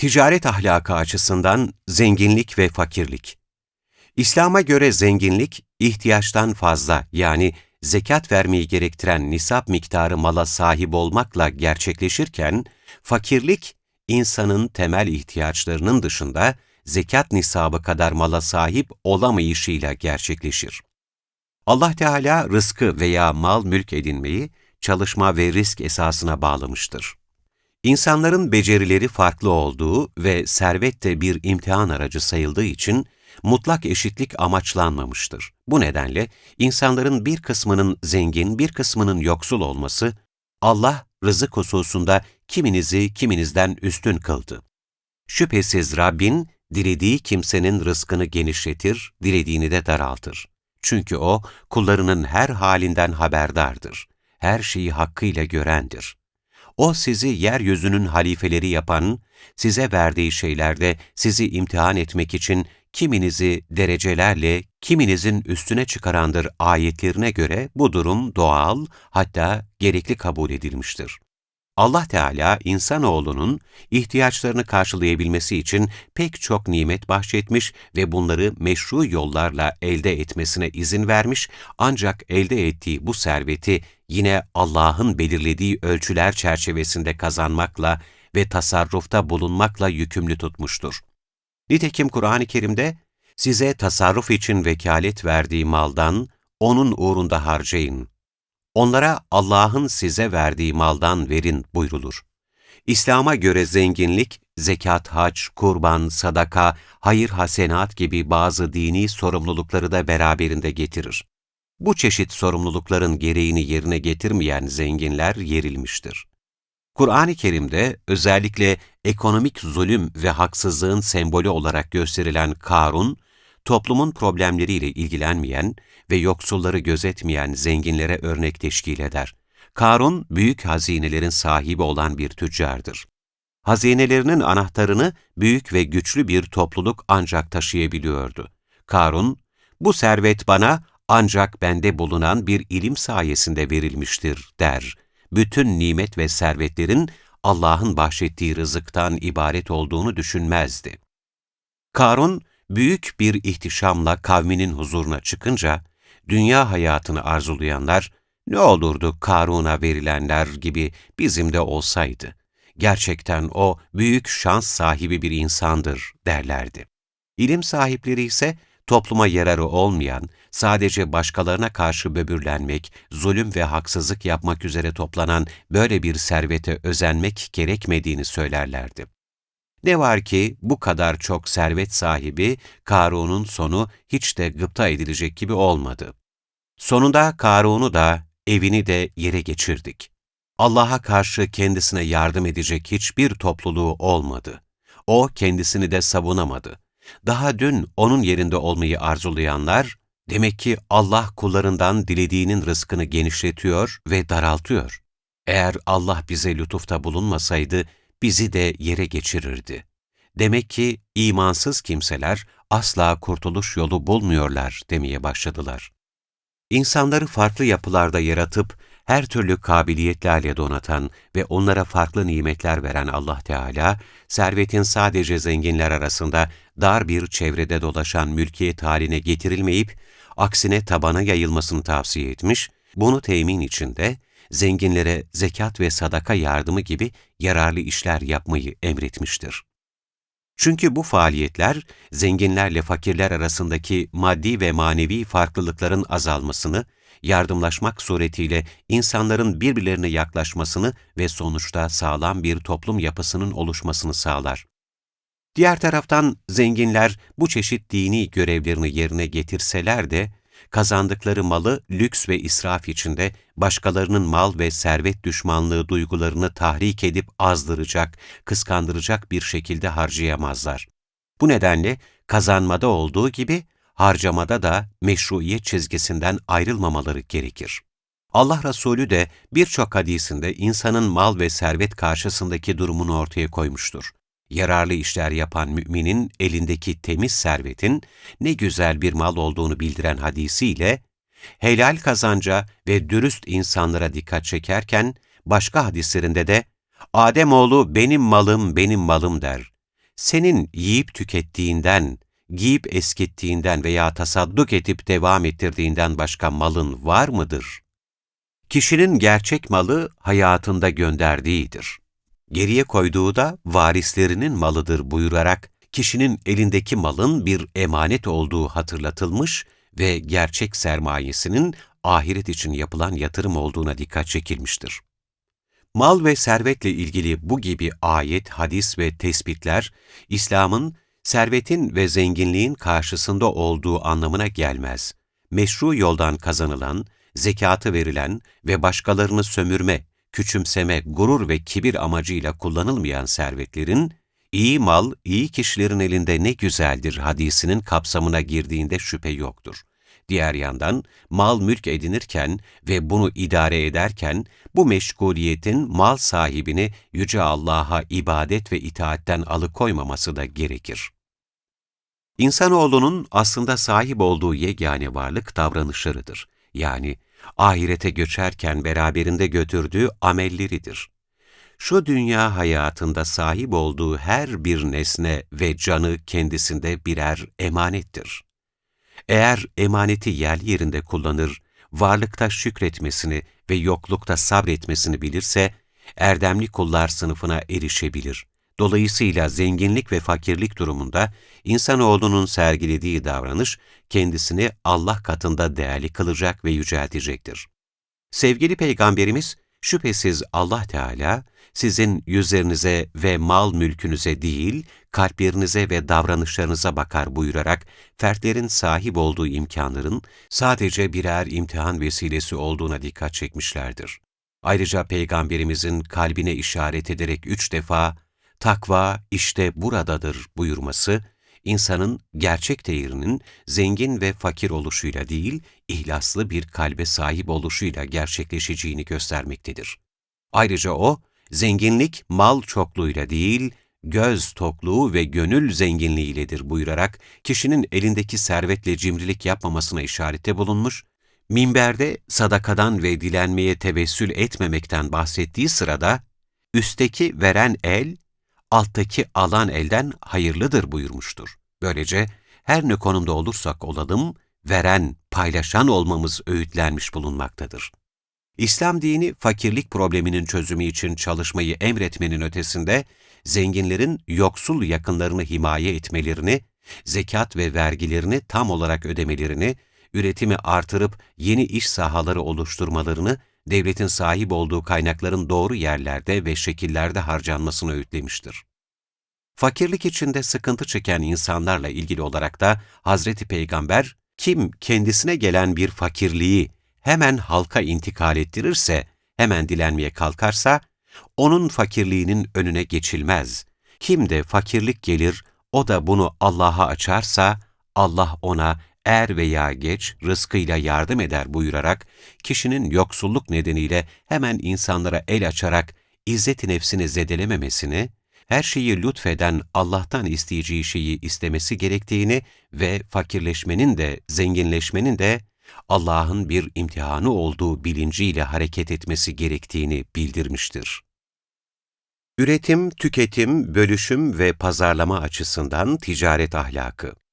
Ticaret ahlakı açısından zenginlik ve fakirlik. İslam'a göre zenginlik, ihtiyaçtan fazla yani zekat vermeyi gerektiren nisap miktarı mala sahip olmakla gerçekleşirken, fakirlik, insanın temel ihtiyaçlarının dışında zekat nisabı kadar mala sahip olamayışıyla gerçekleşir. Allah Teala rızkı veya mal mülk edinmeyi çalışma ve risk esasına bağlamıştır. İnsanların becerileri farklı olduğu ve servet de bir imtihan aracı sayıldığı için mutlak eşitlik amaçlanmamıştır. Bu nedenle insanların bir kısmının zengin, bir kısmının yoksul olması, Allah rızık hususunda kiminizi kiminizden üstün kıldı. Şüphesiz Rabbin, dilediği kimsenin rızkını genişletir, dilediğini de daraltır. Çünkü O, kullarının her halinden haberdardır. Her şeyi hakkıyla görendir. O sizi yeryüzünün halifeleri yapan, size verdiği şeylerde sizi imtihan etmek için kiminizi derecelerle, kiminizin üstüne çıkarandır ayetlerine göre bu durum doğal, hatta gerekli kabul edilmiştir. Allah Teala insanoğlunun ihtiyaçlarını karşılayabilmesi için pek çok nimet bahşetmiş ve bunları meşru yollarla elde etmesine izin vermiş ancak elde ettiği bu serveti yine Allah'ın belirlediği ölçüler çerçevesinde kazanmakla ve tasarrufta bulunmakla yükümlü tutmuştur. Nitekim Kur'an-ı Kerim'de size tasarruf için vekalet verdiği maldan, onun uğrunda harcayın. Onlara Allah'ın size verdiği maldan verin buyrulur. İslam'a göre zenginlik, zekat, hac, kurban, sadaka, hayır hasenat gibi bazı dini sorumlulukları da beraberinde getirir. Bu çeşit sorumlulukların gereğini yerine getirmeyen zenginler yerilmiştir. Kur'an-ı Kerim'de özellikle ekonomik zulüm ve haksızlığın sembolü olarak gösterilen Karun, toplumun problemleriyle ilgilenmeyen ve yoksulları gözetmeyen zenginlere örnek teşkil eder. Karun, büyük hazinelerin sahibi olan bir tüccardır. Hazinelerinin anahtarını büyük ve güçlü bir topluluk ancak taşıyabiliyordu. Karun, bu servet bana ancak bende bulunan bir ilim sayesinde verilmiştir der. Bütün nimet ve servetlerin Allah'ın bahşettiği rızıktan ibaret olduğunu düşünmezdi. Karun, büyük bir ihtişamla kavminin huzuruna çıkınca, dünya hayatını arzulayanlar, ne olurdu Karun'a verilenler gibi bizim de olsaydı. Gerçekten o büyük şans sahibi bir insandır derlerdi. İlim sahipleri ise topluma yararı olmayan, sadece başkalarına karşı böbürlenmek, zulüm ve haksızlık yapmak üzere toplanan böyle bir servete özenmek gerekmediğini söylerlerdi. Ne var ki bu kadar çok servet sahibi Karun'un sonu hiç de gıpta edilecek gibi olmadı. Sonunda Karun'u da evini de yere geçirdik. Allah'a karşı kendisine yardım edecek hiçbir topluluğu olmadı. O kendisini de savunamadı. Daha dün onun yerinde olmayı arzulayanlar, demek ki Allah kullarından dilediğinin rızkını genişletiyor ve daraltıyor. Eğer Allah bize lütufta bulunmasaydı, bizi de yere geçirirdi. Demek ki imansız kimseler asla kurtuluş yolu bulmuyorlar demeye başladılar. İnsanları farklı yapılarda yaratıp her türlü kabiliyetlerle donatan ve onlara farklı nimetler veren Allah Teala, servetin sadece zenginler arasında dar bir çevrede dolaşan mülkiyet haline getirilmeyip, aksine tabana yayılmasını tavsiye etmiş, bunu temin içinde zenginlere zekat ve sadaka yardımı gibi yararlı işler yapmayı emretmiştir. Çünkü bu faaliyetler, zenginlerle fakirler arasındaki maddi ve manevi farklılıkların azalmasını, yardımlaşmak suretiyle insanların birbirlerine yaklaşmasını ve sonuçta sağlam bir toplum yapısının oluşmasını sağlar. Diğer taraftan zenginler bu çeşit dini görevlerini yerine getirseler de, kazandıkları malı lüks ve israf içinde başkalarının mal ve servet düşmanlığı duygularını tahrik edip azdıracak, kıskandıracak bir şekilde harcayamazlar. Bu nedenle kazanmada olduğu gibi harcamada da meşruiyet çizgisinden ayrılmamaları gerekir. Allah Resulü de birçok hadisinde insanın mal ve servet karşısındaki durumunu ortaya koymuştur yararlı işler yapan müminin elindeki temiz servetin ne güzel bir mal olduğunu bildiren hadisiyle, helal kazanca ve dürüst insanlara dikkat çekerken, başka hadislerinde de, Ademoğlu benim malım benim malım der. senin yiyip tükettiğinden, giyip eskittiğinden veya tasadduk edip devam ettirdiğinden başka malın var mıdır? Kişinin gerçek malı hayatında gönderdiğidir. Geriye koyduğu da varislerinin malıdır buyurarak kişinin elindeki malın bir emanet olduğu hatırlatılmış ve gerçek sermayesinin ahiret için yapılan yatırım olduğuna dikkat çekilmiştir. Mal ve servetle ilgili bu gibi ayet, hadis ve tespitler, İslam'ın servetin ve zenginliğin karşısında olduğu anlamına gelmez. Meşru yoldan kazanılan, zekatı verilen ve başkalarını sömürme, küçümseme, gurur ve kibir amacıyla kullanılmayan servetlerin, iyi mal, iyi kişilerin elinde ne güzeldir hadisinin kapsamına girdiğinde şüphe yoktur. Diğer yandan mal mülk edinirken ve bunu idare ederken bu meşguliyetin mal sahibini Yüce Allah'a ibadet ve itaatten alıkoymaması da gerekir. İnsanoğlunun aslında sahip olduğu yegane varlık davranışlarıdır. Yani ahirete göçerken beraberinde götürdüğü amelleridir. Şu dünya hayatında sahip olduğu her bir nesne ve canı kendisinde birer emanettir. Eğer emaneti yerli yerinde kullanır, varlıkta şükretmesini ve yoklukta sabretmesini bilirse, erdemli kullar sınıfına erişebilir. Dolayısıyla zenginlik ve fakirlik durumunda insanoğlunun sergilediği davranış kendisini Allah katında değerli kılacak ve yüceltecektir. Sevgili Peygamberimiz, şüphesiz Allah Teala sizin yüzlerinize ve mal mülkünüze değil, kalplerinize ve davranışlarınıza bakar buyurarak, fertlerin sahip olduğu imkanların sadece birer imtihan vesilesi olduğuna dikkat çekmişlerdir. Ayrıca Peygamberimizin kalbine işaret ederek üç defa, takva işte buradadır buyurması, insanın gerçek değerinin zengin ve fakir oluşuyla değil, ihlaslı bir kalbe sahip oluşuyla gerçekleşeceğini göstermektedir. Ayrıca o, zenginlik mal çokluğuyla değil, göz tokluğu ve gönül zenginliğiyledir buyurarak kişinin elindeki servetle cimrilik yapmamasına işarete bulunmuş, minberde sadakadan ve dilenmeye tevessül etmemekten bahsettiği sırada, üstteki veren el, alttaki alan elden hayırlıdır buyurmuştur. Böylece her ne konumda olursak olalım, veren, paylaşan olmamız öğütlenmiş bulunmaktadır. İslam dini fakirlik probleminin çözümü için çalışmayı emretmenin ötesinde, zenginlerin yoksul yakınlarını himaye etmelerini, zekat ve vergilerini tam olarak ödemelerini, üretimi artırıp yeni iş sahaları oluşturmalarını, devletin sahip olduğu kaynakların doğru yerlerde ve şekillerde harcanmasını öğütlemiştir. Fakirlik içinde sıkıntı çeken insanlarla ilgili olarak da Hazreti Peygamber, kim kendisine gelen bir fakirliği hemen halka intikal ettirirse, hemen dilenmeye kalkarsa, onun fakirliğinin önüne geçilmez. Kim de fakirlik gelir, o da bunu Allah'a açarsa, Allah ona er veya geç rızkıyla yardım eder buyurarak, kişinin yoksulluk nedeniyle hemen insanlara el açarak izzet-i nefsini zedelememesini, her şeyi lütfeden Allah'tan isteyeceği şeyi istemesi gerektiğini ve fakirleşmenin de, zenginleşmenin de Allah'ın bir imtihanı olduğu bilinciyle hareket etmesi gerektiğini bildirmiştir. Üretim, tüketim, bölüşüm ve pazarlama açısından ticaret ahlakı